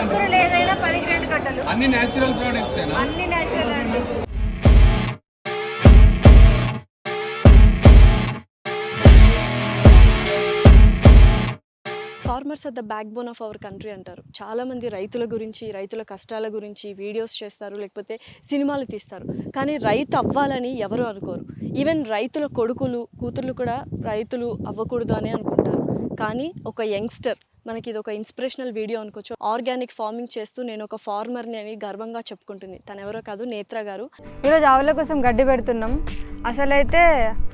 ఆకుకూరలు ఏదైనా పదికి రెండు కట్టలు. అన్ని న్యాచురల్ ప్రోడక్ట్స్ అన్ని నేచురల్ అండి. Farmers are the backbone of our country అంటారు చాలామంది రైతుల గురించి రైతుల కష్టాల గురించి వీడియోస్ చేస్తారు లేకపోతే సినిమాలు తీస్తారు. కానీ రైతు అవ్వాలని ఎవరు అనుకోరు. ఈవెన్ రైతుల కొడుకులు కూతుర్లు కూడా రైతులు అవ్వకూడదు అని అనుకుంటారు. కానీ ఒక యంగ్స్టర్ మనకి ఇది ఒక ఇన్స్పిరేషనల్ వీడియో అనుకోవచ్చు. ఆర్గానిక్ ఫార్మింగ్ చేస్తూ నేను ఒక ఫార్మర్ని అని గర్వంగా చెప్పుకుంటుంది తను ఎవరో కాదు నేత్ర గారు. ఈరోజు ఆవుల కోసం గడ్డి పెడుతున్నాం. అసలైతే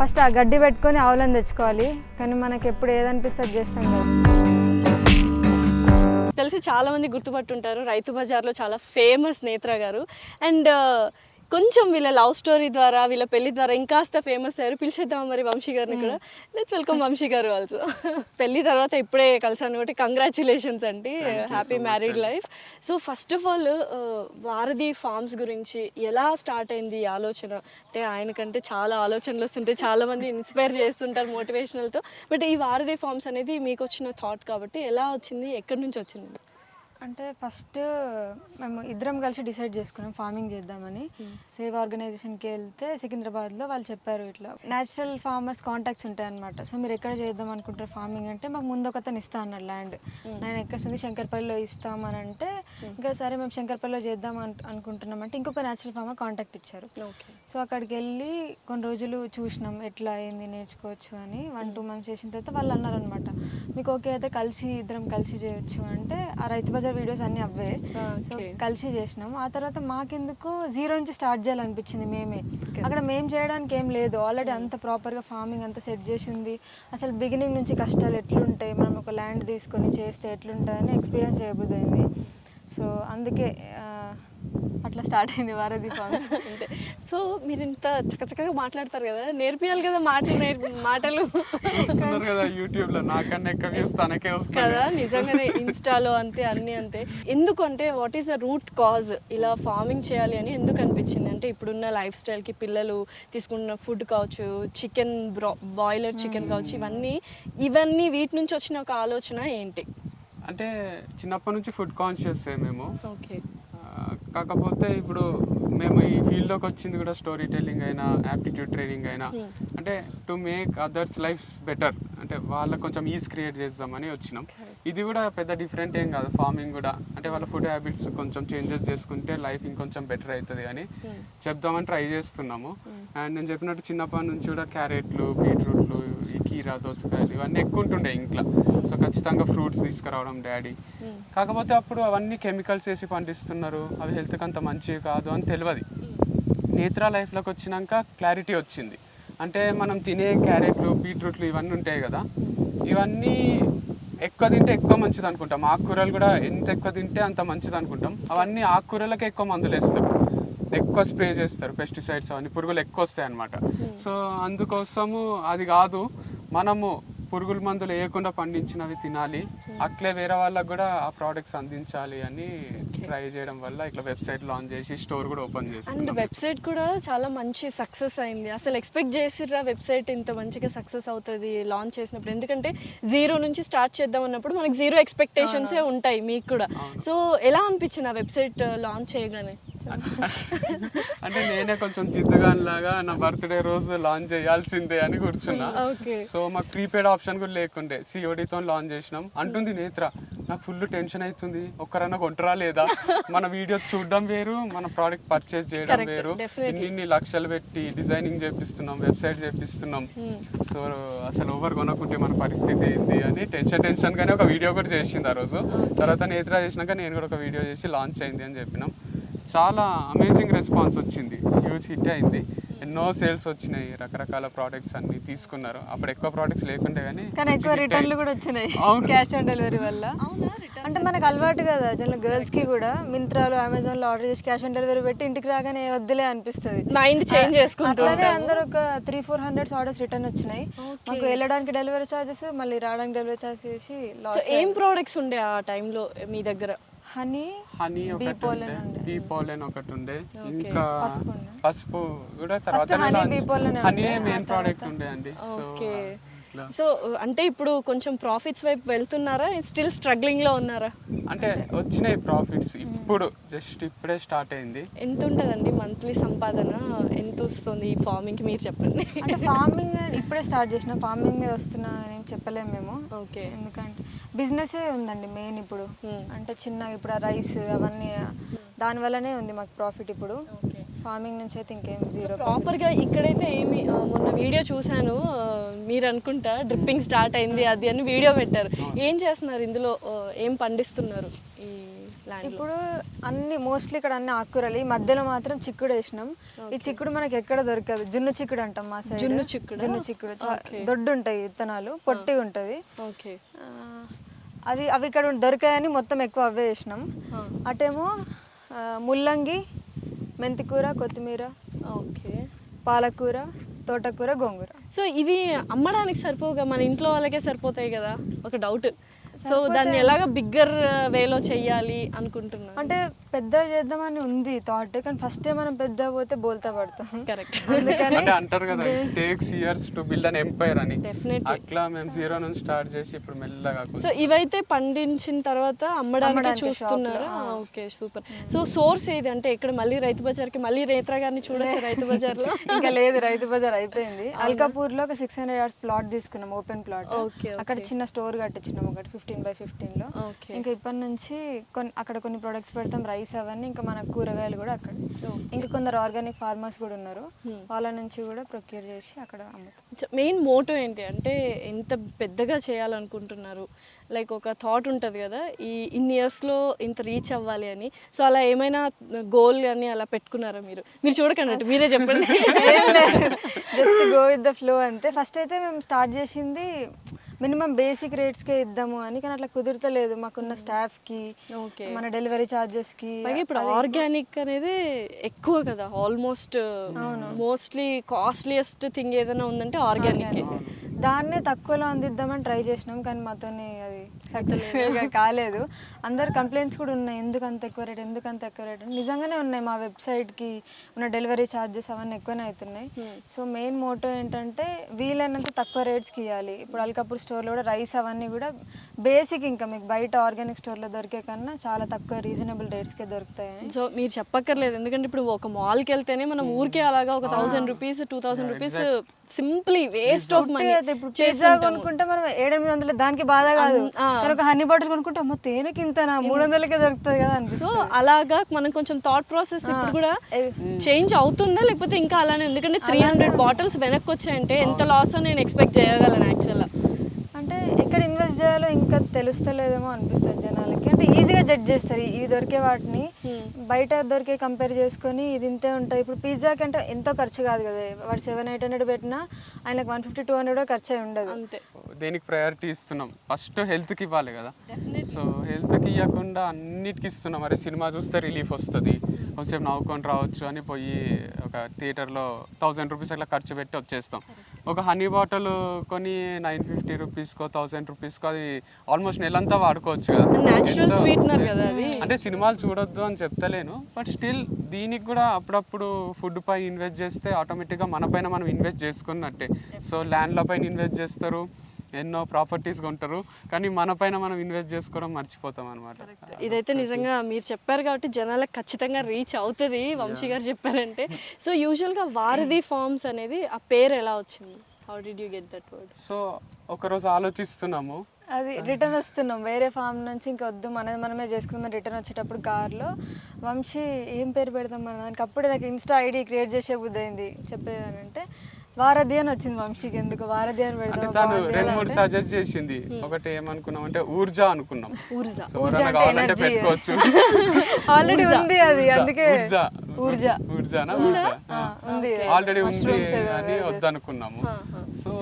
ఫస్ట్ ఆ గడ్డి పెట్టుకొని ఆవులను తెచ్చుకోవాలి. కానీ మనకి ఎప్పుడు ఏదనిపిస్తే అది చేస్తాం కదా. తెలిసి చాలా మంది గుర్తుపట్టుంటారు రైతు బజార్లో చాలా ఫేమస్ నేత్ర గారు. అండ్ కొంచెం వీళ్ళ లవ్ స్టోరీ ద్వారా వీళ్ళ పెళ్ళి ద్వారా ఇంకాస్త ఫేమస్ అయ్యారు. పిలిచేద్దాం మరి వంశీ గారిని కూడా? లెట్స్ వెల్కమ్ వంశీ గారు ఆల్సో పెళ్ళి తర్వాత ఇప్పుడే కలిసాను కాబట్టి కంగ్రాచులేషన్స్ అండి. Happy married life so first of all Varadhi farms గురించి ఎలా స్టార్ట్ అయింది ఈ ఆలోచన? అంటే ఆయనకంటే చాలా ఆలోచనలు వస్తుంటాయి చాలా మంది ఇన్స్పైర్ చేస్తుంటారు మోటివేషనల్తో బట్ ఈ వారధి ఫార్మ్స్ అనేది మీకు వచ్చిన థాట్ కాబట్టి ఎలా వచ్చింది? ఎక్కడి నుంచి వచ్చింది? అంటే ఫస్ట్ మేము ఇద్దరం కలిసి డిసైడ్ చేసుకున్నాం ఫార్మింగ్ చేద్దామని. సేవ్ ఆర్గనైజేషన్కి వెళ్తే సికింద్రాబాద్లో వాళ్ళు చెప్పారు ఇట్లా. న్యాచురల్ ఫార్మర్స్ కాంటాక్ట్స్ ఉంటాయి అనమాట సో మీరు ఎక్కడ చేద్దాం అనుకుంటారు ఫార్మింగ్ అంటే మాకు ముందు ఒకతను ఇస్తా అన్నాడు ల్యాండ్. నేను ఎక్కడుంది శంకర్పల్లిలో ఇస్తామని అంటే ఇంకా సరే మేము శంకర్పల్లిలో చేద్దాం అను అనుకుంటున్నాం అంటే ఇంకొక న్యాచురల్ ఫార్మర్ కాంటాక్ట్ ఇచ్చారు. ఓకే. సో అక్కడికి వెళ్ళి కొన్ని రోజులు చూసినాం ఎట్లా అయింది నేర్చుకోవచ్చు అని. వన్ టూ మంత్స్ చేసిన తర్వాత వాళ్ళు అన్నారు అనమాట మీకు ఓకే అయితే కలిసి ఇద్దరం కలిసి చేయొచ్చు అంటే ఆ రైతు బజార్ వీడియోస్ అన్నీ అవే. సో. కలిసి చేసినాం. ఆ తర్వాత మాకెందుకు జీరో నుంచి స్టార్ట్ చేయాలనిపించింది మేమే. అక్కడ మేము చేయడానికి ఏం లేదు. ఆల్రెడీ అంత ప్రాపర్గా ఫార్మింగ్ అంతా సెట్ చేసింది. అసలు బిగినింగ్ నుంచి కష్టాలు ఎట్లుంటాయి? మనం ఒక ల్యాండ్ తీసుకొని చేస్తే ఎట్లుంటుందని ఎక్స్పీరియన్స్ చేయబుద్దయింది సో అందుకే అట్లా స్టార్ట్ అయింది వారధి ఫార్మ్స్ అంతే. సో మీరు ఇంత చక్కచక్కగా మాట్లాడతారు కదా నేర్పియాలి కదా మాటలు నేర్పి మాటలు. కదా యూట్యూబ్లో నాకన్నా ఎక్కువ వ్యూస్ తనకే వస్తుంది కదా నిజంగానే ఇన్స్టాలో అంతే అన్ని అంతే. ఎందుకంటే what is the root cause ఇలా ఫార్మింగ్ చేయాలి అని ఎందుకు అనిపించింది? అంటే ఇప్పుడున్న లైఫ్ స్టైల్కి పిల్లలు తీసుకుంటున్న ఫుడ్ కావచ్చు చికెన్ బాయిలర్ చికెన్ కావచ్చు ఇవన్నీ ఇవన్నీ వీటి నుంచి వచ్చిన ఒక ఆలోచన ఏంటి? అంటే చిన్నప్పటి నుంచి ఫుడ్ కాన్షియస్ మేము. ఓకే కాకపోతే ఇప్పుడు మేము ఈ ఫీల్డ్లోకి వచ్చింది కూడా స్టోరీ టెల్లింగ్ అయినా యాప్టిట్యూడ్ ట్రైనింగ్ అయినా. అంటే to make others life better అంటే వాళ్ళకి కొంచెం ఈజ్ క్రియేట్ చేద్దామని వచ్చినాం. ఇది కూడా పెద్ద డిఫరెంట్ ఏం కాదు. ఫార్మింగ్ కూడా. అంటే వాళ్ళ ఫుడ్ హ్యాబిట్స్ కొంచెం చేంజెస్ చేసుకుంటే లైఫ్ ఇంకొంచెం బెటర్ అవుతుంది అని చెప్దామని ట్రై చేస్తున్నాము. అండ్ నేను చెప్పినట్టు చిన్నప్పటి నుంచి కూడా క్యారెట్లు బీట్రూట్లు ఈ కీరా దోసకాయలు ఇవన్నీ ఎక్కువ ఉంటుండే ఇంట్లో. సో ఖచ్చితంగా ఫ్రూట్స్ తీసుకురావడం డాడీ. కాకపోతే అప్పుడు అవన్నీ కెమికల్స్ వేసి పండిస్తున్నారు. అవి హెల్త్కి అంత మంచివి కాదు అని తెలియదు నేత్ర లైఫ్లోకి వచ్చినాక క్లారిటీ వచ్చింది. అంటే మనం తినే క్యారెట్లు బీట్రూట్లు ఇవన్నీ ఉంటాయి కదా. ఇవన్నీ ఎక్కువ తింటే ఎక్కువ మంచిది అనుకుంటాం. ఆకుకూరలు కూడా ఎంత ఎక్కువ తింటే అంత మంచిది అనుకుంటాం. అవన్నీ ఆకుకూరలకే ఎక్కువ మందులు వేస్తారు. ఎక్కువ స్ప్రే చేస్తారు పెస్టిసైడ్స్ అవన్నీ పురుగులు ఎక్కువ వస్తాయి అన్నమాట సో అందుకోసము అది కాదు. మనము పురుగుల మందులు వేయకుండా పండించినవి తినాలి. అట్లే వేరే వాళ్ళకి కూడా ఆ ప్రోడక్ట్స్ అందించాలి అని ట్రై చేయడం వల్ల ఇట్లా వెబ్సైట్ లాంచ్ చేసి స్టోర్ కూడా ఓపెన్ అండ్ చేస్తున్నాం వెబ్సైట్ కూడా చాలా మంచి సక్సెస్ అయింది. అసలు ఎక్స్పెక్ట్ చేసిర్రా వెబ్సైట్ ఇంత మంచిగా సక్సెస్ అవుతుంది లాంచ్ చేసినప్పుడు? ఎందుకంటే జీరో నుంచి స్టార్ట్ చేద్దాం అన్నప్పుడు మనకి జీరో ఎక్స్పెక్టేషన్సే ఉంటాయి మీకు కూడా. సో ఎలా అనిపించింది ఆ వెబ్సైట్ లాంచ్ చేయగానే? అంటే నేనే కొంచెం జిద్దుగాన్ లాగా నా బర్త్డే రోజు లాంచ్ చేయాల్సిందే అని కూర్చున్నా. సో మాకు ప్రీపెయిడ్ ఆప్షన్ కూడా లేకుండే. సిఓడితో లాంచ్ చేసినాం. అంటుంది నేత్ర నాకు ఫుల్ టెన్షన్ అవుతుంది ఒక్కరన్నా కొంటరా లేదా? మన వీడియో చూడడం వేరు మన ప్రోడక్ట్ పర్చేస్ చేయడం వేరు. ఇన్ని లక్షలు పెట్టి డిజైనింగ్ చేపిస్తున్నాం వెబ్సైట్ చేపిస్తున్నాం. సో అసలు ఓవర్ కొనకుంటే మన పరిస్థితి ఏంది అని టెన్షన్ టెన్షన్ గానే ఒక వీడియో కూడా చేసింది ఆ రోజు. తర్వాత నేత్ర చేసినాక నేను కూడా ఒక వీడియో చేసి లాంచ్ అయింది అని చెప్పినాం. చాలా అమేజింగ్ రెస్పాన్స్ వచ్చింది. హ్యూజ్ హిట్ అయింది. ఎన్నో సేల్స్ వచ్చినాయి. రకరకాల ప్రోడక్ట్స్ అన్ని తీసుకున్నారు. అప్పుడు ఎక్కువ ప్రోడక్ట్స్ లేకుండే కానీ కానీ ఎక్కువ రిటర్న్లు కూడా వచ్చినాయి. క్యాష్ ఆన్ డెలివరీ వల్ల. అంటే మనకు అలవాటు కదా జనరల్ గర్ల్స్కి కూడా. మింత్రాలో అమెజాన్లో ఆర్డర్ చేసి క్యాష్ ఆన్ డెలివరీ పెట్టి ఇంటికి రాగానే వద్దులే అనిపిస్తుంది. మైండ్ చేంజ్ చేసుకుంటూ అట్లానే అందరూ ఒక three four hundreds orders return వచ్చినాయి. మాకు వెళ్ళడానికి డెలివరీ చార్జెస్ మళ్ళీ రావడానికి డెలివరీ చార్జెస్ చేసి సో ఏం ప్రోడక్ట్స్ ఉండే ఆ టైంలో మీ దగ్గర? హనీ హనీ ఒకటి ఉండే. బీ పోలెన్ ఒకటి ఉండే. ఇంకా పసుపు కూడా తర్వాత హనీ మెయిన్ ప్రోడక్ట్ ఉండే. అండి. సో సో అంటే ఇప్పుడు కొంచెం ప్రాఫిట్స్ వైపు వెళ్తున్నారా? స్టిల్ స్ట్రగ్లింగ్లో ఉన్నారా? అంటే వచ్చినాయి ప్రాఫిట్స్ ఇప్పుడు జస్ట్ ఇప్పుడే స్టార్ట్ అయింది. ఎంత ఉంటుందండి మంత్లీ సంపాదన? ఎంత వస్తుంది ఈ ఫార్మింగ్ మీరు చెప్పండి. అంటే ఫార్మింగ్ ఇప్పుడే స్టార్ట్ చేసిన ఫార్మింగ్ మీద వస్తున్నా అని చెప్పలేము మేము. ఓకే. ఎందుకంటే బిజినెస్ ఉందండి మెయిన్ ఇప్పుడు. Hmm. అంటే చిన్న ఇప్పుడు రైస్ అవన్నీ దాని వల్లనే ఉంది మాకు ప్రాఫిట్ ఇప్పుడు. ఓకే. ఫార్మింగ్ నుంచి అయితే ఇంకేం జీరో ప్రాపర్గా ఇక్కడైతే ఏమి మొన్న వీడియో చూశాను మీరు అనుకుంటా డ్రిప్పింగ్ స్టార్ట్ అయింది అది అని వీడియో పెట్టారు. ఏం చేస్తున్నారు ఇందులో? ఏం పండిస్తున్నారు ఈ ఇప్పుడు అన్ని మోస్ట్లీ ఇక్కడ అన్ని ఆకుకూరలు ఈ మధ్యలో మాత్రం చిక్కుడు వేసినాం. ఈ చిక్కుడు మనకి ఎక్కడ దొరకదు. జున్ను చిక్కుడు అంటాం మా సైడ్ జున్ను చిక్కుడా? జున్ను చిక్కుడు. దొడ్డు ఉంటాయి విత్తనాలు పొట్టి ఉంటది. అది అవి ఇక్కడ దొరికాయని మొత్తం ఎక్కువ అవే వేసినాం. ఆ. అటేమో ముల్లంగి మెంతికూర కొత్తిమీర ఓకే. పాలకూర తోటకూర గోంగూర. సో ఇవి అమ్మడానికి సరిపోగా మన ఇంట్లో వాళ్ళకే సరిపోతాయి కదా? ఒక డౌట్ సో దాన్ని ఎలాగ బిగ్గర్ వేలో చెయ్యాలి అనుకుంటున్నాను అంటే పెద్ద చేద్దామని ఉంది థాట్ కానీ ఫస్ట్ మనం పెద్ద పోతే బోల్తా పడతాం. కరెక్ట్ అంటే అంటారు కదా takes years to build an empire అని. అట్లా మేము జీరో నుంచి స్టార్ట్ చేసి ఇప్పుడు మెల్లగా సో ఇవైతే పండించిన తర్వాత అమ్మడానికి చూస్తున్నారా? ఓకే సూపర్ సో సోర్స్ ఏది? అంటే ఇక్కడ మళ్ళీ రైతు బజార్కి మళ్ళీ నేత్ర గారిని చూడొచ్చు రైతు బజార్లో? ఇంకా లేదు రైతు బజార్ అయిపోయింది. అల్కాపూర్లో ఒక సిక్స్ హండ్రెడ్ యార్డ్స్ ప్లాట్ తీసుకున్నాం ఓపెన్ ప్లాట్ అక్కడ చిన్న స్టోర్ కట్టించినాం ఒకటి ఫిఫ్టీన్ బై ఫిఫ్టీన్లో. ఓకే. ఇంకా ఇప్పటి నుంచి కొన్ని అక్కడ కొన్ని ప్రొడక్ట్స్ పెడతాం రైస్ అవన్నీ ఇంకా మన కూరగాయలు కూడా అక్కడ. ఇంకా కొందరు ఆర్గానిక్ ఫార్మర్స్ కూడా ఉన్నారు. వాళ్ళ నుంచి కూడా ప్రొక్యూర్ చేసి అక్కడ అమ్ముతాం. మెయిన్ మోటో ఏంటి అంటే ఎంత పెద్దగా చేయాలనుకుంటున్నారు. లైక్ ఒక థాట్ ఉంటుంది కదా ఈ ఇన్ని ఇయర్స్లో ఇంత రీచ్ అవ్వాలి అని. సో అలా ఏమైనా గోల్ అని అలా పెట్టుకున్నారా మీరు? మీరు చూడకండి అంటే మీరే చెప్పండి. Just go with the flow అంతే. ఫస్ట్ అయితే మేము స్టార్ట్ చేసింది మినిమం బేసిక్ రేట్స్కే ఇద్దాము అని కానీ అట్లా కుదురుతలేదు మాకున్న స్టాఫ్కి మన డెలివరీ ఛార్జెస్కి ఇప్పుడు ఆర్గానిక్ అనేది ఎక్కువ కదా ఆల్మోస్ట్ మోస్ట్లీ కాస్ట్లీయెస్ట్ థింగ్ ఏదైనా ఉందంటే ఆర్గానిక్. దాన్నే తక్కువలో అందిద్దామని ట్రై చేసినాం కానీ మాతోని అది సక్సెస్ఫుల్గా కాలేదు. అందరు కంప్లైంట్స్ కూడా ఉన్నాయి ఎందుకు అంత ఎక్కువ రేట్ ఎందుకు అంత ఎక్కువ రేట్ నిజంగానే ఉన్నాయి మా వెబ్సైట్కి ఉన్న డెలివరీ ఛార్జెస్ అవన్నీ ఎక్కువనే అవుతున్నాయి. సో మెయిన్ మోటో ఏంటంటే వీలైనంత తక్కువ రేట్స్కి ఇవ్వాలి ఇప్పుడు అల్కాపూర్ స్టోర్లో కూడా రైస్ అవన్నీ కూడా బేసిక్ ఇంకా మీకు బయట ఆర్గానిక్ స్టోర్లో దొరికే కన్నా చాలా తక్కువ రీజనబుల్ రేట్స్కే దొరుకుతాయని. సో మీరు చెప్పక్కర్లేదు. ఎందుకంటే ఇప్పుడు ఒక మాల్కి వెళ్తేనే మనం ఊరికే అలాగా ఒక thousand rupees two thousand rupees simply waste of money అయితే ఇప్పుడు పిజ్జా కొనుక్కుంటే మనం ఏడెనిమిది వందలు దానికి బాధ కాదు. ఒక హనీ బాటిల్ కొనుక్కుంటే అమ్మ తేనెకి ఇంత మూడు వందలకే దొరుకుతుంది కదా సో అనిపిస్తుంది అలాగా మనం కొంచెం థాట్ ప్రాసెస్ ఇప్పుడు కూడా చేంజ్ అవుతుందా? లేకపోతే ఇంకా అలానే? ఉంది ఎందుకంటే త్రీ హండ్రెడ్ బాటిల్స్ వెనక్కి వచ్చాయంటే ఎంత లాస్ నేను ఎక్స్పెక్ట్ చేయగలను యాక్చువల్గా అంటే ఎక్కడ ఇన్వెస్ట్ చేయాలో ఇంకా తెలుస్తలేదేమో అనిపిస్తుంది జనాలకి. అంటే ఈజీగా జడ్జ్ చేస్తారు. ఇవి దొరికే వాటిని బయట దొరికే కంపేర్ చేసుకొని ఇది ఇంతే ఉంటాయి ఇప్పుడు పిజ్జాకి అంటే ఎంతో ఖర్చు కాదు కదా. వాడు సెవెన్ ఎయిట్ హండ్రెడ్ పెట్టినా ఆయనకు వన్ ఫిఫ్టీ టూ హండ్రెడ్ ఖర్చు అయి ఉండదు. అంతే. దేనికి ప్రయారిటీ ఇస్తున్నాం? ఫస్ట్ హెల్త్కి ఇవ్వాలి కదా. సో హెల్త్కి ఇవ్వకుండా అన్నిటికి ఇస్తున్నాం. మరి సినిమా చూస్తే రిలీఫ్ వస్తుంది. కొంచెం నవ్వుకొని రావచ్చు అని పోయి ఒక థియేటర్లో థౌజండ్ రూపీస్ అట్లా ఖర్చు పెట్టి వచ్చేస్తాం. ఒక హనీ బాటిల్ కొని నైన్ ఫిఫ్టీ రూపీస్కో థౌజండ్ రూపీస్కో అది ఆల్మోస్ట్ నెలంతా వాడుకోవచ్చు కదా. అంటే సినిమాలు చూడొద్దు అని చెప్తలేను బట్ స్టిల్ దీనికి కూడా అప్పుడప్పుడు ఫుడ్ పై ఇన్వెస్ట్ చేస్తే ఆటోమేటిక్గా మన పైన మనం ఇన్వెస్ట్ చేసుకున్నట్టే. సో ల్యాండ్ల పైన ఇన్వెస్ట్ చేస్తారు ఎన్నో ప్రాపర్టీస్ కొంటారు. కానీ మన పైన మనం ఇన్వెస్ట్ చేసుకోవడం మర్చిపోతాం అనమాట ఇదైతే నిజంగా మీరు చెప్పారు కాబట్టి జనాలకు ఖచ్చితంగా రీచ్ అవుతుంది. వంశీ గారు చెప్పారంటే. సో యూజువల్గా వారధి ఫార్మ్స్ అనేది ఆ పేరు ఎలా వచ్చింది? How did you get that word so ఒకరోజు ఆలోచిస్తున్నాము. అది రిటర్న్ వస్తున్నాం. వేరే ఫామ్ నుంచి ఇంకా వద్దు. మనది మనమే చేసుకుందాం రిటర్న్ వచ్చేటప్పుడు కార్లో వంశీ ఏం పేరు పెడదాం మనం దానికి అప్పుడే నాకు ఇన్స్టా ఐడి క్రియేట్ చేసే బుద్ధి అయింది. చెప్పేదానంటే వారధి అని వచ్చింది వంశీకి ఎందుకు? వారధి అని పెడదాం తను రెండు మూడు సజెస్ట్ చేసింది. ఒకటి ఏమనుకున్నాం అంటే ఊర్జా అనుకున్నాం. ఊర్జా. కావాలంటే. పెట్టుకోవచ్చు. ఆల్రెడీ ఉంది అది అందుకే ఊర్జా. ఊర్జా. ఊర్జానా ఊర్జా. ఉంది. ఆల్రెడీ ఉంది అని. వద్దనుకున్నాము. సో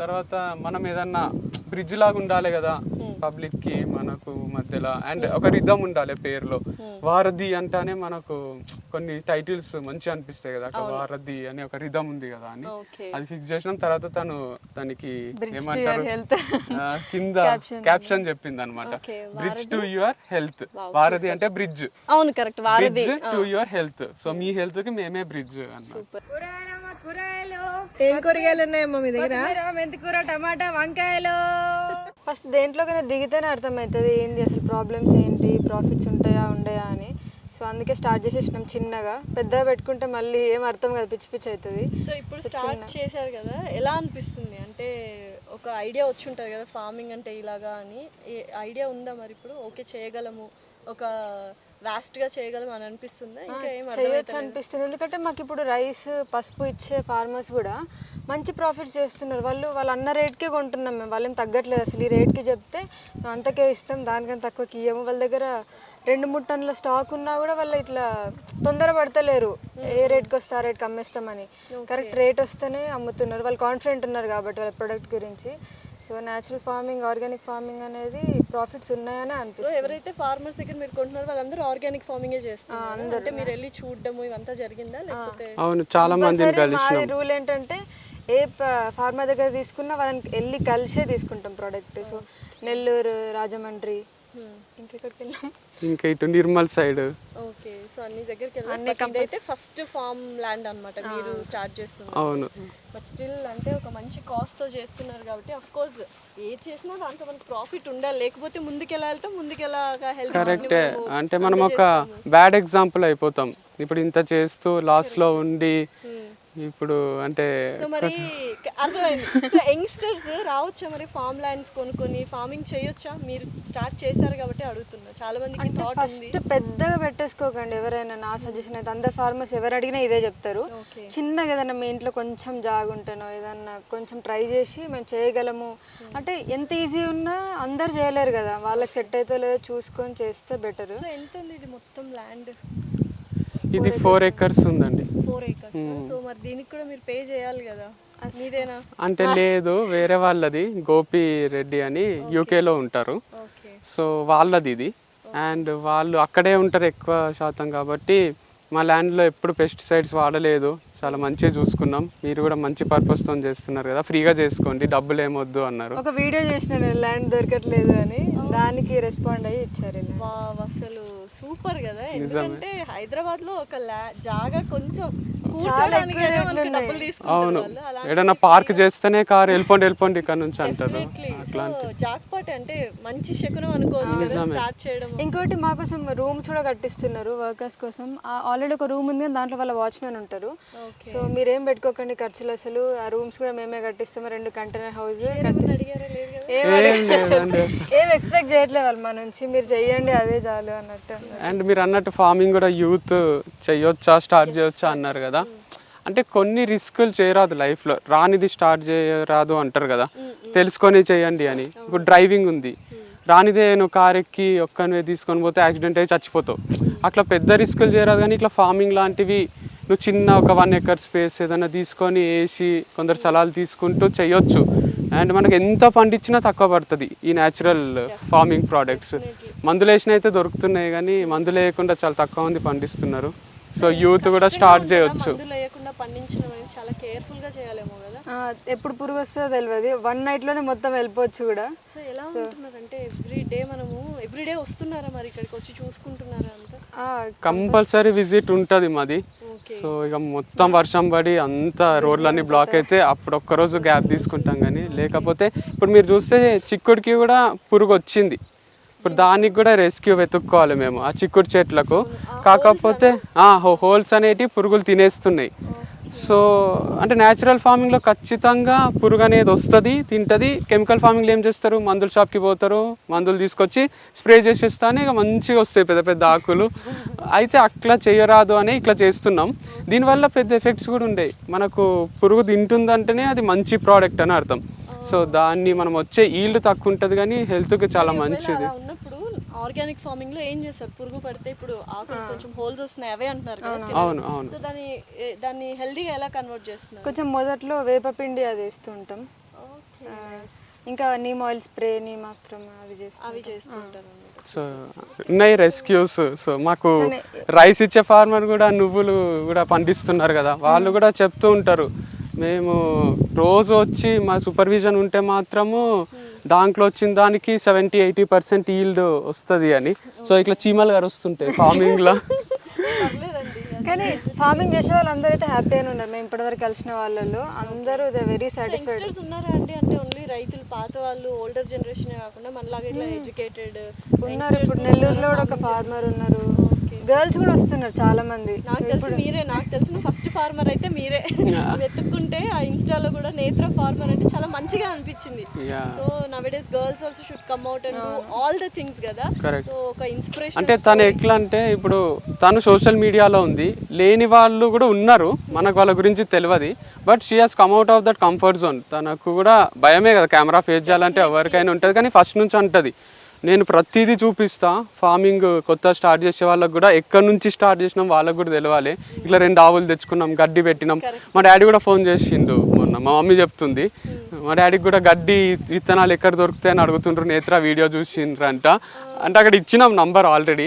తర్వాత మనం ఏదన్నా బ్రిడ్జ్ లాగా ఉండాలి కదా పబ్లిక్కి మనకు మధ్యలో. అండ్ ఒక రిధం ఉండాలి పేరులో. వారధి అంటానే మనకు కొన్ని టైటిల్స్ మంచిగా అనిపిస్తాయి కదా వారధి అని ఒక రిధం ఉంది కదా అని. అది ఫిక్స్ చేసినాం తర్వాత తను దానికి ఏమంటారు? కింద. క్యాప్షన్ చెప్పింది అనమాట బ్రిడ్జ్ టు యువర్ హెల్త్ వారధి అంటే బ్రిడ్జ్ అవును correct Varadhi. Bridge to your health so మీ హెల్త్కి మేమే బ్రిడ్జ్ అన్న ఏం కూరగాయలు ఉన్నాయమ్మా మీ దగ్గర? మెంతికూర టమాటా వంకాయలు. ఫస్ట్ దేంట్లోకైనా దిగితేనే అర్థమవుతుంది ఏంది అసలు ప్రాబ్లమ్స్ ఏంటి ప్రాఫిట్స్ ఉంటాయా ఉండయా అని. సో అందుకే స్టార్ట్ చేసేసినాం చిన్నగా. పెద్దగా పెట్టుకుంటే మళ్ళీ ఏం అర్థం కాదు పిచ్చి పిచ్చి అవుతుంది. సో ఇప్పుడు స్టార్ట్ చేశారు కదా ఎలా అనిపిస్తుంది? అంటే ఒక ఐడియా వచ్చి ఉంటుంది కదా ఫార్మింగ్ అంటే ఇలాగా అని. ఐడియా ఉందా మరి ఇప్పుడు? ఓకే చేయగలము. ఒక వాస్ట్గా చేయగలం అని అనిపిస్తుందా? ఇంకా ఏం చేయొచ్చు అనిపిస్తుంది. ఎందుకంటే మాకు ఇప్పుడు రైస్ పసుపు ఇచ్చే ఫార్మర్స్ కూడా మంచి ప్రాఫిట్స్ చేస్తున్నారు. వాళ్ళు వాళ్ళు అన్న రేట్కే కొంటున్నాం మేము. వాళ్ళేం తగ్గట్లేదు అసలు. ఈ రేట్కి చెప్తే మేము అంతకే ఇస్తాం. దానికన్నా తక్కువకి ఇయ్యము. వాళ్ళ దగ్గర రెండు మూడు టన్నుల స్టాక్ ఉన్నా కూడా వాళ్ళు ఇట్లా తొందర పడతలేరు. ఏ రేట్కి వస్తే ఆ రేట్కి అమ్మేస్తామని. కరెక్ట్ రేట్ వస్తేనే అమ్ముతున్నారు. వాళ్ళు కాన్ఫిడెంట్ ఉన్నారు కాబట్టి వాళ్ళ ప్రొడక్ట్ గురించి. So natural farming organic farming అనేది ప్రాఫిట్స్ ఉన్నాయని అనిపిస్తుంది. ఎవరైతే ఫార్మర్స్ దగ్గర మీరు కొంటున్నారో వాళ్ళందరూ ఆర్గానిక్ ఫార్మింగే చేస్తున్నారు. అంటే మీరు వెళ్ళి చూడడము ఇవంతా జరిగిందా? లేకపోతే అవును చాలా మాది రూల్ ఏంటంటే ఏ ఫార్మర్ దగ్గర తీసుకున్నా వాళ్ళని వెళ్ళి కలిసే తీసుకుంటాం ప్రోడక్ట్ సో నెల్లూరు రాజమండ్రి ఇంకెక్కడికి వెళ్ళాం? ఇంకా ఇటు నిర్మల్ సైడ్. ఓకే సో అన్ని దగ్గరికి వెళ్ళి. ఇదైతే ఫస్ట్ ఫార్మ్ ల్యాండ్ అన్నమాట. మీరు స్టార్ట్ చేస్తున్నారు. అవును. బట్ స్టిల్ అంటే ఒక మంచి కాస్ట్తో చేస్తున్నారు కాబట్టి అఫ్ కోర్స్ ఏ చేసినా దాంట్లో మనకు ప్రాఫిట్ ఉండాలి. లేకపోతే ముందుకు ఎలా వెళ్తాం ముందుకు ఎలా హెల్త్ కరెక్టే అంటే మనం ఒక బ్యాడ్ ఎగ్జాంపుల్ అయిపోతాం. ఇప్పుడు ఇంత చేస్తూ లాస్ట్లో ఉండి ఇప్పుడు అంటే సో మరి అర్థమైంది. సో యంగ్స్టర్స్ రావచ్చా మరి ఫార్మ్ ల్యాండ్స్ కొనుక్కొని? ఫార్మింగ్ చేయొచ్చా? మీరు స్టార్ట్ చేశారు కాబట్టి అడుగుతున్నా. చాలా మందికి థాట్ ఫస్ట్ పెద్దగా పెట్టేసుకోకండి ఎవరైనా. నా సజెషన్ అయితే అందరు ఫార్మర్స్ ఎవరు అడిగినా ఇదే చెప్తారు. చిన్నగా ఏదైనా మీ ఇంట్లో కొంచెం జాగుంటానో ఏదన్నా కొంచెం ట్రై చేసి మేము చేయగలము. అంటే ఎంత ఈజీ ఉన్నా అందరు చేయలేరు కదా. వాళ్ళకి సెట్ అయితే లేదో చూసుకొని చేస్తే బెటర్ ఎంత ఉంది ఇది మొత్తం ల్యాండ్ ఇది ఫోర్ ఎకర్స్ ఉందండి. ఫోర్ ఏకర్స్ సో మరి దీనికి కూడా మీరు పే చేయాలి కదా. మీదేనా? అంటే లేదు వేరే వాళ్ళది గోపి రెడ్డి అని యూకేలో ఉంటారు. ఓకే. సో వాళ్ళది ఇది. అండ్ వాళ్ళు అక్కడే ఉంటారు ఎక్కువ శాతం కాబట్టి మా ల్యాండ్లో ఎప్పుడు పెస్టిసైడ్స్ వాడలేదు. చాలా మంచిగా చూసుకున్నాం. మీరు కూడా మంచి పర్పస్తో చేస్తున్నారు కదా. ఫ్రీగా చేసుకోండి. డబ్బులు ఏమొద్దు అన్నారు. ఒక వీడియో చేసిన ల్యాండ్ దొరకట్లేదు అని. దానికి రెస్పాండ్ అయ్యి ఇచ్చారు అసలు సూపర్ కదా. ఎందుకంటే హైదరాబాద్లో ఒక జాగా కొంచెం అవును. ఏదైనా పార్క్ చేస్తేనే కారు వెళ్ళిపోండి వెళ్ళిపోండి ఇక్కడ నుంచి అంటారు. జాక్పాట్ అంటే మంచి శకునం అనుకోవచ్చు కదా స్టార్ట్ చేయడం. ఇంకోటి మా కోసం రూమ్స్ కూడా కట్టిస్తున్నారు వర్కర్స్ కోసం. ఆల్రెడీ ఒక రూమ్ ఉంది దాంట్లో వాళ్ళ వాచ్మెన్ ఉంటారు. సో మీరేం పెట్టుకోకండి ఖర్చులు అసలు. ఆ రూమ్స్ కూడా మేమే కట్టిస్తాము రెండు కంటైనర్ హౌస్ అడిగారా లేదు కదా. ఏం ఎక్స్పెక్ట్ చేయట్లేదు వాళ్ళు మా నుంచి. మీరు చెయ్యండి అదే చాలు అన్నట్టు. అండ్ మీరు అన్నట్టు ఫార్మింగ్ కూడా యూత్ చేయొచ్చా స్టార్ట్ చేయొచ్చా అన్నారు కదా. అంటే కొన్ని రిస్కులు చేయరాదు లైఫ్లో. రానిది స్టార్ట్ చేయరాదు అంటారు కదా. తెలుసుకొని చేయండి అని. ఇప్పుడు డ్రైవింగ్ ఉంది. రానిదే నువ్వు కార్ ఎక్కి ఒక్కనివే తీసుకొని పోతే యాక్సిడెంట్ అయ్యి చచ్చిపోతావు. అట్లా పెద్ద రిస్కులు చేయరాదు కానీ ఇట్లా ఫార్మింగ్ లాంటివి నువ్వు చిన్న ఒక వన్ ఎకర్ స్పేస్ ఏదైనా తీసుకొని వేసి కొందరు సలహాలు తీసుకుంటూ చేయొచ్చు. అండ్ మనకి ఎంత పండించినా తక్కువ పడుతుంది ఈ న్యాచురల్ ఫార్మింగ్ ప్రోడక్ట్స్. మందులు వేసిన అయితే దొరుకుతున్నాయి కానీ మందులు వేయకుండా చాలా తక్కువ మంది పండిస్తున్నారు. సో యూత్ కూడా స్టార్ట్ చేయొచ్చు. చాలా కేర్ఫుల్గా చేయాలేమో కదా? ఆ, ఎప్పుడు పురుగు వస్తుందో తెలియదు. వన్ నైట్లోనే మొత్తం వెళ్ళిపోవచ్చు కూడా. సో ఎలా ఎవ్రీ డే మనము ఎవ్రీ డే వస్తున్నారా మరి ఇక్కడికి వచ్చి చూసుకుంటున్నారా అంతా? కంపల్సరీ విజిట్ ఉంటుంది మాది. సో ఇక మొత్తం వర్షం పడి అంత రోడ్లన్నీ బ్లాక్ అయితే అప్పుడు ఒక్కరోజు గ్యాప్ తీసుకుంటాం కానీ లేకపోతే ఇప్పుడు మీరు చూస్తే చిక్కుడికి కూడా పురుగు వచ్చింది. ఇప్పుడు దానికి కూడా రెస్క్యూ వెతుక్కోవాలి మేము ఆ చిక్కుడు చెట్లకు. కాకపోతే హోల్స్ అనేటివి? పురుగులు తినేస్తున్నాయి. సో అంటే న్యాచురల్ ఫార్మింగ్లో ఖచ్చితంగా పురుగు అనేది వస్తుంది తింటుంది. కెమికల్ ఫార్మింగ్లో ఏం చేస్తారు? మందుల షాప్కి పోతారు మందులు తీసుకొచ్చి స్ప్రే చేసేస్తానే ఇక మంచిగా వస్తాయి పెద్ద పెద్ద ఆకులు. అయితే అట్లా చేయరాదు అని ఇట్లా చేస్తున్నాం. దీనివల్ల పెద్ద ఎఫెక్ట్స్ కూడా ఉండేవి మనకు పురుగు తింటుందంటేనే అది మంచి ప్రోడక్ట్ అని అర్థం. సో దాన్ని మనం వచ్చే ఈల్డ్ తక్కువ ఉంటుంది కానీ హెల్త్కి చాలా మంచిది. ఉన్నప్పుడు ఆర్గానిక్ ఫార్మింగ్లో ఏం చేస్తారు? పురుగు పడితే ఇప్పుడు ఆకులు కొంచెం హోల్స్ వస్తున్నాయి అవే అంటున్నారు కదా అవును అవును సో దాన్ని దాన్ని హెల్దీగా ఎలా కన్వర్ట్ చేస్తున్నారు? కొంచెం మొదట్లో వేపపిండి అది వేస్తూ ఉంటాం ఆ, ఇంకా నీమ్ ఆయిల్ స్ప్రే నీమాస్త్రం అవి చేస్తాం అవి చేస్తుంటారు. సో ఉన్నాయి రెస్క్యూస్. సో మాకు రైస్ ఇచ్చే ఫార్మర్ కూడా నువ్వులు కూడా పండిస్తున్నారు కదా వాళ్ళు కూడా చెప్తూ ఉంటారు. మేము రోజు వచ్చి మా సూపర్విజన్ ఉంటే మాత్రము దాంట్లో వచ్చిన దానికి సెవెంటీ ఎయిటీ పర్సెంట్ ఈల్డ్ వస్తుంది అని. సో ఇట్లా చీమలు కరుస్తుంటాయి ఫార్మింగ్లో కానీ ఫార్మింగ్ చేసే వాళ్ళు అందరూ అయితే హ్యాపీగానే ఉన్నారు. మేము ఇప్పటివరకు కలిసిన వాళ్ళలో అందరూ దే వెరీ సాటిస్ఫైడ్ యంగ్స్టర్స్ ఉన్నారా అండి? అంటే ఓన్లీ రైతులు పాత వాళ్ళు ఓల్డర్ జనరేషన్ కాకుండా మనలాగా ఇట్లా ఎడ్యుకేటెడ్ ఉన్నారు ఇప్పుడు నెల్లూరులో కూడా ఒక ఫార్మర్ ఉన్నారు. గర్ల్స్ కూడా వస్తున్నారు చాలా మంది నాకు తెలిసి మీరే నాకు తెలిసిన ఫస్ట్ ఫార్మర్ అయితే మీరే. వెతుక్కుంటే ఆ ఇన్స్టాలో కూడా నేత్ర ఫార్మర్ అంటే చాలా మంచిగా అనిపించింది. So nowadays girls also should come out and all the things కదా. సో ఒక ఇన్స్పిరేషన్ అంటే తను ఎట్లా అంటే ఇప్పుడు తను సోషల్ మీడియాలో ఉంది. లేని వాళ్ళు కూడా ఉన్నారు. మనకు వాళ్ళ గురించి తెలియదు but she has come out of that comfort zone తనకు కూడా భయమే కదా కెమెరా ఫేస్ చేయాలంటే ఎవరికైనా ఉంటుంది. కానీ ఫస్ట్ నుంచి ఉంటుంది నేను ప్రతిదీ చూపిస్తా. ఫార్మింగ్ కొత్త స్టార్ట్ చేసే వాళ్ళకి కూడా ఎక్కడి నుంచి స్టార్ట్ చేసినాం వాళ్ళకి కూడా తెలియాలి ఇట్లా రెండు ఆవులు తెచ్చుకున్నాం గడ్డి పెట్టినాం. మా డాడీ కూడా ఫోన్ చేసిండు మొన్న మా మమ్మీ చెప్తుంది. మా డాడీకి కూడా గడ్డి విత్తనాలు ఎక్కడ దొరుకుతాయని అడుగుతుండ్రు. నేత్ర వీడియో చూసిండ్రంట. అంటే అక్కడ ఇచ్చినాం నంబర్ ఆల్రెడీ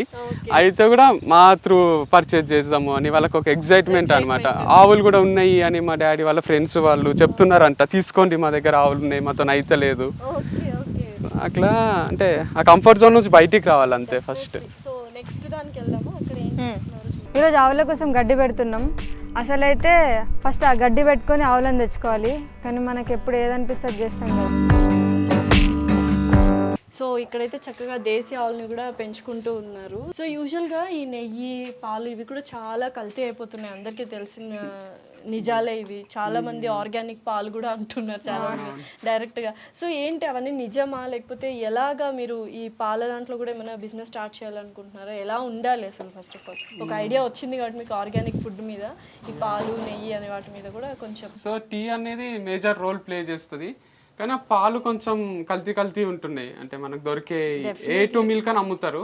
అయితే కూడా మా త్రూ పర్చేజ్ చేద్దాము అని వాళ్ళకి ఒక ఎగ్జైట్మెంట్ అనమాట ఆవులు కూడా ఉన్నాయి అని మా డాడీ వాళ్ళ ఫ్రెండ్స్ వాళ్ళు చెప్తున్నారంట. తీసుకోండి మా దగ్గర ఆవులు ఉన్నాయి మాతో అయితే లేదు. అట్లా అంటే ఆ కంఫర్ట్ జోన్ నుంచి బయటికి రావాలి అంతే ఫస్ట్ సో నెక్స్ట్ దానికి వెళ్దాము. అక్కడ ఏం చేస్తున్నారు ఈరోజు ఆవుల కోసం గడ్డి పెడుతున్నాం. అసలైతే ఫస్ట్ ఆ గడ్డి పెట్టుకొని ఆవులను తెచ్చుకోవాలి. కానీ మనకి ఎప్పుడు ఏదనిపిస్తే అది చేస్తాం కదా. సో ఇక్కడైతే చక్కగా దేశీ ఆవుల్ని కూడా పెంచుకుంటూ ఉన్నారు. సో యూజువల్గా ఈ నెయ్యి పాలు ఇవి కూడా చాలా కల్తీ అయిపోతున్నాయి. అందరికీ తెలిసిన నిజాలే ఇవి. చాలా మంది ఆర్గానిక్ పాలు కూడా అంటున్నారు చాలా మంది. డైరెక్ట్గా. సో ఏంటి అవన్నీ నిజమా? లేకపోతే ఎలాగా మీరు ఈ పాల దాంట్లో కూడా ఏమైనా బిజినెస్ స్టార్ట్ చేయాలనుకుంటున్నారా? ఎలా ఉండాలి అసలు ఫస్ట్ ఆఫ్ ఆల్ ఒక ఐడియా వచ్చింది కాబట్టి మీకు ఆర్గానిక్ ఫుడ్ మీద ఈ పాలు నెయ్యి అనే వాటి మీద కూడా కొంచెం సో టీ అనేది మేజర్ రోల్ ప్లే చేస్తుంది. కానీ ఆ పాలు కొంచెం కల్తీ కల్తీ ఉంటున్నాయి. అంటే మనకు దొరికే ఏ టూ మిల్క్ అని అమ్ముతారు.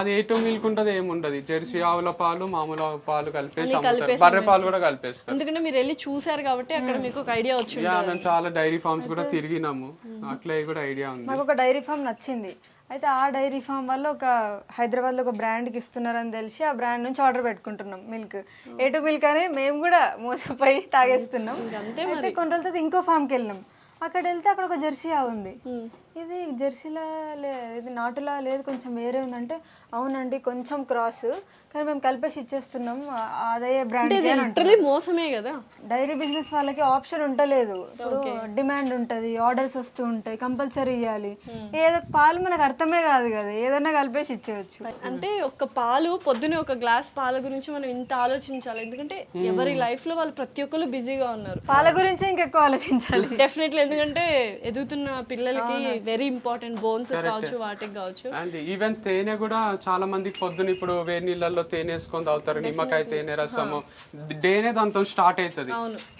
అది ఏ టూ మిల్క్ ఉంటుంది ఏముండదు. జెర్సీ ఆవుల పాలు మామూలు ఆవు పాలు కలిపేసి అమ్ముతారు. బర్రె పాలు కూడా కలిపేస్తారు. ఎందుకంటే మీరు వెళ్ళి చూసారు కాబట్టి అక్కడ మీకు ఒక ఐడియా వచ్చి యా మేము చాలా డైరీ ఫార్మ్స్ కూడా తిరిగినాము. అట్లా కూడా ఐడియా ఉంది. నాకు ఒక డైరీ ఫామ్ నచ్చింది. అయితే ఆ డైరీ ఫామ్ వల్ల ఒక హైదరాబాద్లో ఒక బ్రాండ్కి ఇస్తున్నారని తెలిసి ఆ బ్రాండ్ నుంచి ఆర్డర్ పెట్టుకుంటున్నాం మిల్క్ ఏ టు మిల్క్ అని మేము కూడా మోసపోయి తాగేస్తున్నాం. అయితే కొన్ని రోజుల తర్వాత ఇంకో ఫామ్కి వెళ్ళినాం. అక్కడ వెళ్తే అక్కడ ఒక జెర్సీ ఆవు ఉంది. ఇది జెర్సీలా లే ఇది నాటులా లేదు కొంచెం వేరే ఉందంటే అవునండి కొంచెం క్రాస్. కానీ మేము కలిపేసి ఇచ్చేస్తున్నాం ఆ- అదే బ్రాండ్ మోసమే కదా? డైరీ బిజినెస్ వాళ్ళకి ఆప్షన్ ఉంటలేదు ఇప్పుడు డిమాండ్ ఉంటది ఆర్డర్స్ వస్తూ ఉంటాయి కంపల్సరీ ఇవ్వాలి ఏదో పాలు మనకు అర్థమే కాదు కదా ఏదైనా కలిపేసి ఇచ్చేయచ్చు. అంటే ఒక పాలు పొద్దునే ఒక గ్లాస్ పాల గురించి మనం ఇంత ఆలోచించాలి. ఎందుకంటే ఎవరి లైఫ్లో వాళ్ళు ప్రతి ఒక్కరు బిజీగా ఉన్నారు. పాల గురించి ఇంకెక్కువ ఆలోచించాలి. డెఫినెట్లీ ఎందుకంటే ఎదుగుతున్న పిల్లలకి వెరీ ఇంపార్టెంట్ బోన్స్ కావచ్చు వాటికి కావచ్చు. అండ్ ఈవెన్ తేనె కూడా చాలా మందికి పొద్దున ఇప్పుడు వేడి నీళ్ళల్లో తేనె వేసుకొని తాగుతారు నిమ్మకాయ తేనె రసము. డేనే దాంతో స్టార్ట్ అవుతుంది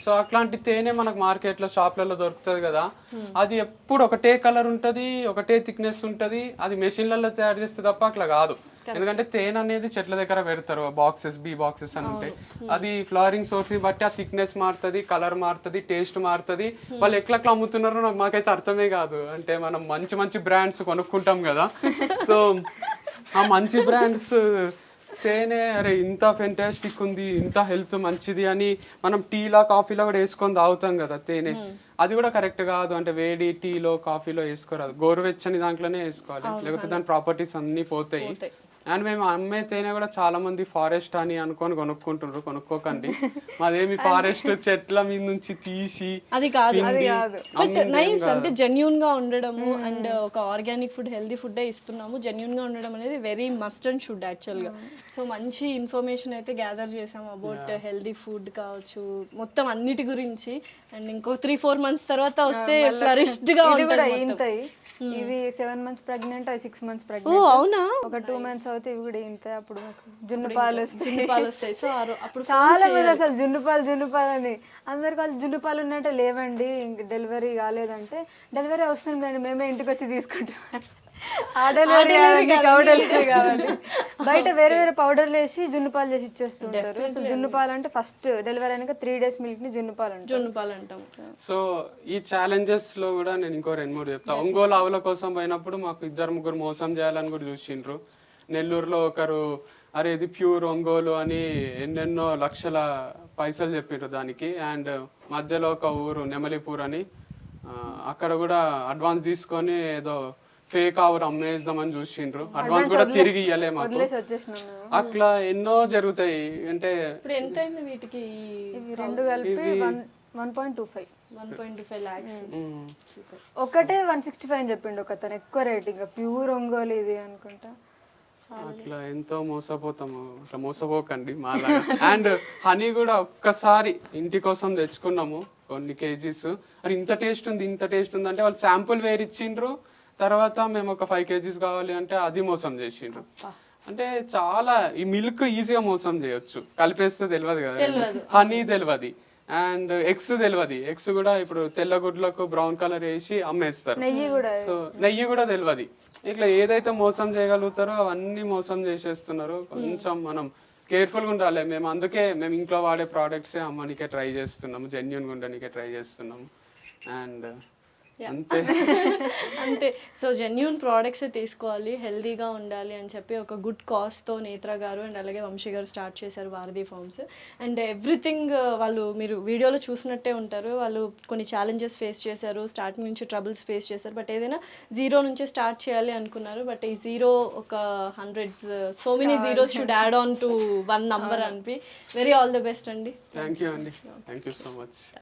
సో అట్లాంటి తేనె మనకు మార్కెట్లో షాప్లలో దొరుకుతుంది కదా. అది ఎప్పుడు ఒకటే కలర్ ఉంటది ఒకటే థిక్నెస్ ఉంటది అది మెషిన్లలో తయారు చేస్తే తప్ప అట్లా కాదు. ఎందుకంటే తేనె అనేది చెట్ల దగ్గర పెడతారు బాక్సెస్ బి బాక్సెస్ అని ఉంటాయి. అది ఫ్లవరింగ్ సోర్స్ని బట్టి ఆ థిక్నెస్ మారుతుంది కలర్ మారుతుంది టేస్ట్ మారుతుంది. వాళ్ళు ఎట్లా ఎట్లా అమ్ముతున్నారో నాకు మాకైతే అర్థమే కాదు. అంటే మనం మంచి మంచి బ్రాండ్స్ కొనుక్కుంటాం కదా. సో ఆ మంచి బ్రాండ్స్ తేనె అరే ఇంత ఫెంటాస్టిక్ ఉంది ఇంత హెల్త్ మంచిది అని మనం టీలో కాఫీలో కూడా వేసుకొని తాగుతాం కదా తేనె. అది కూడా కరెక్ట్ కాదు. అంటే వేడి టీలో కాఫీలో వేసుకోరాదు. గోరువెచ్చని దాంట్లోనే వేసుకోవాలి. లేకపోతే దాని ప్రాపర్టీస్ అన్ని పోతాయి. అండ్ మేము అమ్మే తేనె కూడా చాలా మంది ఫారెస్ట్ అని అనుకొని కొనుక్కుంటున్నారు కొనుక్కోకండి. మాదేమి ఫారెస్ట్ చెట్ల మీద నుంచి తీసి అది కాదు బట్ అమ్మింది ఏం నైస్ కాదు. అంటే జెన్యున్గా ఉండడము అండ్ ఒక ఆర్గానిక్ ఫుడ్ హెల్దీ ఫుడ్ ఇస్తున్నాము. జెన్యున్గా ఉండడం అనేది వెరీ మస్ట్ అండ్ షుడ్ యాక్చువల్గా. సో మంచి ఇన్ఫర్మేషన్ అయితే గ్యాదర్ చేసాము అబౌట్ హెల్దీ ఫుడ్ కావచ్చు మొత్తం అన్నిటి గురించి. అండ్ ఇంకో త్రీ ఫోర్ మంత్స్ తర్వాత వస్తే ఫ్లరిష్డ్గా. ఇంతాయి ఇది సెవెన్ మంత్స్ ప్రెగ్నెంట్ అది సిక్స్ మంత్స్ ఓ ప్రెగ్నెంట్ అవునా? ఒక టూ మంత్స్ అవుతే ఇవి కూడా ఇంతాయి అప్పుడు నాకు జున్ను పాలు వస్తాయి. జున్ను పాలు వస్తాయి. సో అప్పుడు చాలా మంది అసలు జున్ను పాలు జున్ను పాలు అని. అందరికి వాళ్ళు జున్ను పాలు ఉన్నట్టే లేవండి. ఇంక డెలివరీ కాలేదంటే డెలివరీ అవసరం లేండి మేమే ఇంటికి వచ్చి తీసుకుంటాం. ఆ డెలివరీ కాదండి కౌ డెలివరీ కావాలి బయట వేరే వేరే పౌడర్లు వేసి జున్ను పాలు చేసి ఇచ్చేస్తుంటారు అసలు జున్ను పాలు అంటే ఫస్ట్ డెలివరీ అయినాక త్రీ డేస్ మిల్క్ని జున్ను పాలు అంటారు. జున్ను పాలు అంటాం సో ఈ ఛాలెంజెస్లో కూడా నేను ఇంకో రెండు మూడు చెప్తా. ఒంగోలు ఆవుల కోసం పోయినప్పుడు మాకు ఇద్దరు ముగ్గురు మోసం చేయాలని కూడా చూసిండ్రు. నెల్లూరులో ఒకరు అరే ఇది ప్యూర్ ఒంగోలు అని ఎన్నెన్నో లక్షల పైసలు చెప్పిండ్రు దానికి. అండ్ మధ్యలో ఒక ఊరు నెమలిపూర్ అని అక్కడ కూడా అడ్వాన్స్ తీసుకొని ఏదో ఫేక్ ఆవురు అమ్మేద్దామని చూసిండ్రు. అడ్వాన్స్ కూడా తిరిగి ఇయ్యలే మాకు. అట్లా ఎన్నో జరుగుతాయి. అంటే ఇప్పుడు ఎంత అయింది వీటికి? ఇవి రెండు కలిపి one point two five. One point five lakhs hmm, ఒకటే వన్ సిక్స్టీ ఫైవ్ అని చెప్పిండు ఒక అతను. ఎక్కువ రేటింగ్ ప్యూర్ ఒంగోలు ఇది అనుకుంటా. అట్లా ఎంతో మోసపోతాము. అట్లా మోసపోకండి మాలాగా. అండ్ హనీ కూడా ఒక్కసారి ఇంటి కోసం తెచ్చుకున్నాము కొన్ని కేజీస్. మరి ఇంత టేస్ట్ ఉంది ఇంత టేస్ట్ ఉంది అంటే వాళ్ళు శాంపుల్ వేరు ఇచ్చిండ్రు. తర్వాత మేము ఒక ఫైవ్ కేజీస్ కావాలి అంటే అది మోసం చేసిండ్రు. అంటే చాలా ఈ మిల్క్ ఈజీగా మోసం చేయొచ్చు. కలిపేస్తే తెలియదు కదా. హనీ తెలియదు అండ్ ఎగ్స్ తెలియదు ఎగ్స్ కూడా ఇప్పుడు తెల్ల గుడ్లకు బ్రౌన్ కలర్ వేసి అమ్మేస్తారు. సో నెయ్యి కూడా తెలియదు ఇట్లా ఏదైతే మోసం చేయగలుగుతారో అవన్నీ మోసం చేసేస్తున్నారు. కొంచెం మనం కేర్ఫుల్గా ఉండాలి. మేము అందుకే మేము ఇంట్లో వాడే ప్రోడక్ట్స్ అమ్మనికే ట్రై చేస్తున్నాము. జెన్యున్గా ఉండడానికే ట్రై చేస్తున్నాము. అండ్ అంతే. అంతే. సో జెన్యున్ ప్రోడక్ట్స్ తీసుకోవాలి హెల్దీగా ఉండాలి అని చెప్పి ఒక గుడ్ కాస్ట్తో నేత్ర గారు అండ్ అలాగే వంశీ గారు స్టార్ట్ చేశారు భారతీ ఫార్మ్స్. అండ్ ఎవ్రీథింగ్ వాళ్ళు మీరు వీడియోలో చూసినట్టే ఉంటారు. వాళ్ళు కొన్ని ఛాలెంజెస్ ఫేస్ చేశారు స్టార్టింగ్ నుంచి ట్రబుల్స్ ఫేస్ చేశారు. బట్ ఏదైనా జీరో నుంచి స్టార్ట్ చేయాలి అనుకున్నారు. బట్ ఈ జీరో ఒక hundreds so many zeros should add on to one number అనిపి. వెరీ ఆల్ ద బెస్ట్ అండి. థ్యాంక్ యూ అండి. Thank you so much